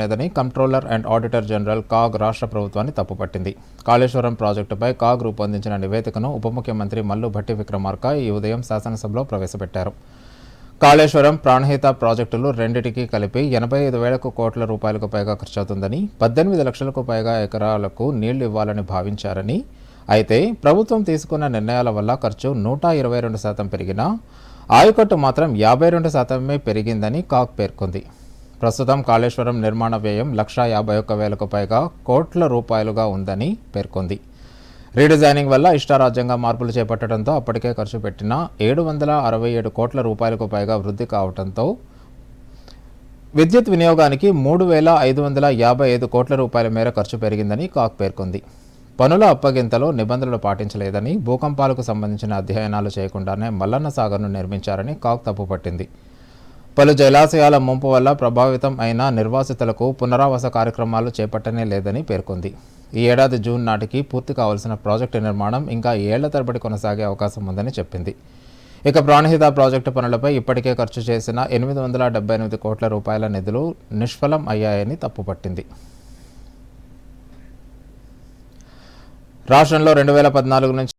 లేదని controller and auditor general CAG రాష్ట్ర ప్రభుత్వాన్ని తప్పుపట్టింది కాళేశ్వరం ప్రాజెక్టుపై కాగ్ రూపొందించిన నివేదికను ఉప ముఖ్యమంత్రి మల్లు భట్టి విక్రమార్క ఈ ఉదయం శాసనసభలో ప్రవేశపెట్టారు. కాళేశ్వరం ప్రాణహిత ప్రాజెక్టులు రెండిటికి కలిపి ఎనభై ఐదు వేలకు కోట్ల రూపాయలకు పైగా ఖర్చవుతుందని పద్దెనిమిది లక్షలకు పైగా ఎకరాలకు నీళ్ళు ఇవ్వాలని భావించారని అయితే ప్రభుత్వం తీసుకున్న నిర్ణయాల వల్ల ఖర్చు నూట ఇరవై రెండు శాతం పెరిగినా ఆయకట్టు మాత్రం యాభై రెండు శాతమే పెరిగిందని కాగ్ పేర్కొంది. ప్రస్తుతం కాళేశ్వరం నిర్మాణ వ్యయం లక్షా యాభై ఒక్క వేలకు పైగా కోట్ల రూపాయలుగా ఉందని పేర్కొంది. రీడిజైనింగ్ వల్ల ఇష్టారాజ్యంగా మార్పులు చేపట్టడంతో అప్పటికే ఖర్చు పెట్టిన ఏడు వందల అరవై ఏడు కోట్ల రూపాయలకు పైగా వృద్ధి కావడంతో విద్యుత్ వినియోగానికి మూడు వేల ఐదు వందల యాభై ఐదు కోట్ల రూపాయల మేర ఖర్చు పెరిగిందని కాక్ పేర్కొంది. పనుల అప్పగింతలో నిబంధనలు పాటించలేదని భూకంపాలకు సంబంధించిన అధ్యయనాలు చేయకుండానే మల్లన్న సాగర్ను నిర్మించారని కాక్ తప్పుపట్టింది. పలు జలాశయాల ముంపు వల్ల ప్రభావితం అయిన నిర్వాసితులకు పునరావాస కార్యక్రమాలు చేపట్టనే లేదని పేర్కొంది. ఈ ఏడాది జూన్ నాటికి పూర్తి కావాల్సిన ప్రాజెక్టు నిర్మాణం ఇంకా ఏళ్ళ తరబడి కొనసాగే అవకాశం ఉందని చెప్పింది. ఇక ప్రాణహిత ప్రాజెక్టు పనులపై ఇప్పటికే ఖర్చు చేసిన ఎనిమిది వందల డెబ్బై ఎనిమిది కోట్ల రూపాయల నిధులు నిష్ఫలం అయ్యాయని తప్పుపట్టింది. రాష్ట్రంలో రెండు వేల పద్నాలుగు నుంచి